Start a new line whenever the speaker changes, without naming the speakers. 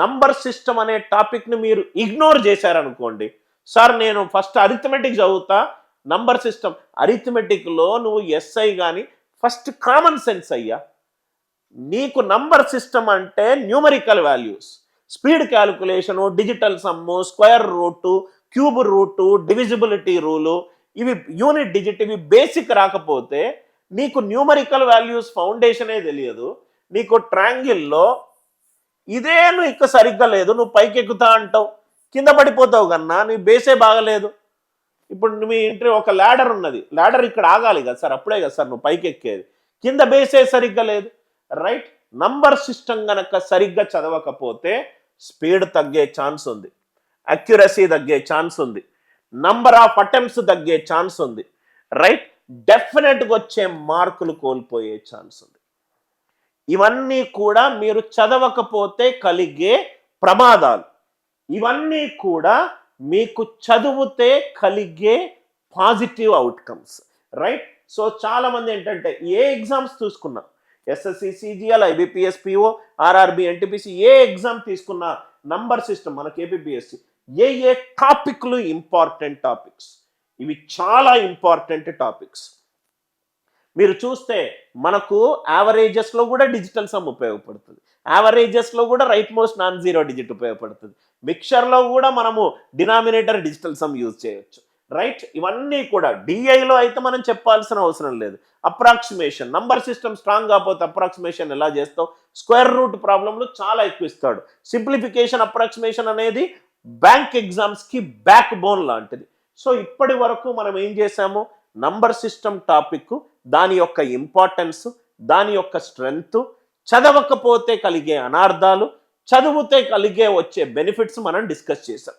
Number system అనే టాపిక్ని మీరు ఇగ్నోర్ చేశారనుకోండి. సార్ నేను ఫస్ట్ అరిథమెటిక్ చదువుతా. నంబర్ సిస్టమ్ అరిథమెటిక్లో నువ్వు ఎస్ఐ కానీ ఫస్ట్ కామన్ సెన్స్ అయ్యా. నీకు నంబర్ సిస్టమ్ అంటే numerical values. Speed calculation digital sum square root cube root divisibility rule ఇవి యూనిట్ డిజిట్ ఇవి బేసిక్ రాకపోతే నీకు న్యూమరికల్ వాల్యూస్ ఫౌండేషనే తెలియదు. నీకు ట్రాంగిల్లో ఇదే నువ్వు ఇక్క సరిగ్గా లేదు నువ్వు పైకి ఎక్కుతా అంటావు. కింద పడిపోతావు కన్నా నీ బేసే బాగలేదు. ఇప్పుడు మీ ఇంటి ఒక ల్యాడర్ ఉన్నది. ల్యాడర్ ఇక్కడ ఆగాలి కదా సార్ అప్పుడే కదా సార్ నువ్వు పైకి ఎక్కేది కింద బేసే సరిగ్గా లేదు. రైట్ నంబర్ సిస్టమ్ కనుక సరిగ్గా చదవకపోతే స్పీడ్ తగ్గే ఛాన్స్ ఉంది. అక్యురసీ తగ్గే ఛాన్స్ ఉంది. నంబర్ ఆఫ్ అటెంప్ట్స్ తగ్గే ఛాన్స్ ఉంది. రైట్ డెఫినెట్గా వచ్చే మార్కులు కోల్పోయే ఛాన్స్ ఉంది. ఇవన్నీ కూడా మీరు చదవకపోతే కలిగే ప్రమాదాలు. ఇవన్నీ కూడా మీకు చదివితే కలిగే పాజిటివ్ అవుట్కమ్స్. రైట్? సో చాలామంది ఏంటంటే ఏ ఎగ్జామ్స్ చూసుకున్నా SSC CGL IBPS PO RRB NTPC ఏ ఎగ్జామ్ తీసుకున్నా నంబర్ సిస్టమ్ మనకి ఏపీఎస్సి ఏ ఏ టాపిక్లు ఇంపార్టెంట్ టాపిక్స్? ఇవి చాలా ఇంపార్టెంట్ టాపిక్స్. మీరు చూస్తే మనకు యావరేజెస్లో కూడా డిజిటల్ సమ్ ఉపయోగపడుతుంది. యావరేజెస్లో కూడా right most non zero digit ఉపయోగపడుతుంది మిక్చర్లో కూడా మనము డినామినేటర్ డిజిటల్ సమ్ యూజ్ చేయొచ్చు. రైట్ ఇవన్నీ కూడా డిఐలో అయితే మనం చెప్పాల్సిన అవసరం లేదు. అప్రాక్సిమేషన్ నంబర్ సిస్టమ్ స్ట్రాంగ్ కాకపోతే అప్రాక్సిమేషన్ ఎలా చేస్తావు? స్క్వేర్ రూట్ ప్రాబ్లంలు చాలా ఎక్కువ ఇస్తాడు. సింప్లిఫికేషన్ అప్రాక్సిమేషన్ అనేది బ్యాంక్ ఎగ్జామ్స్కి బ్యాక్ బోన్ లాంటిది. సో ఇప్పటి వరకు మనం ఏం చేసాము నంబర్ సిస్టమ్ టాపిక్ దాని యొక్క ఇంపార్టెన్స్ దాని యొక్క స్ట్రెంగ్త్ చదవకపోతే కలిగే అనార్థాలు చదివితే కలిగే వచ్చే బెనిఫిట్స్ మనం డిస్కస్ చేసాం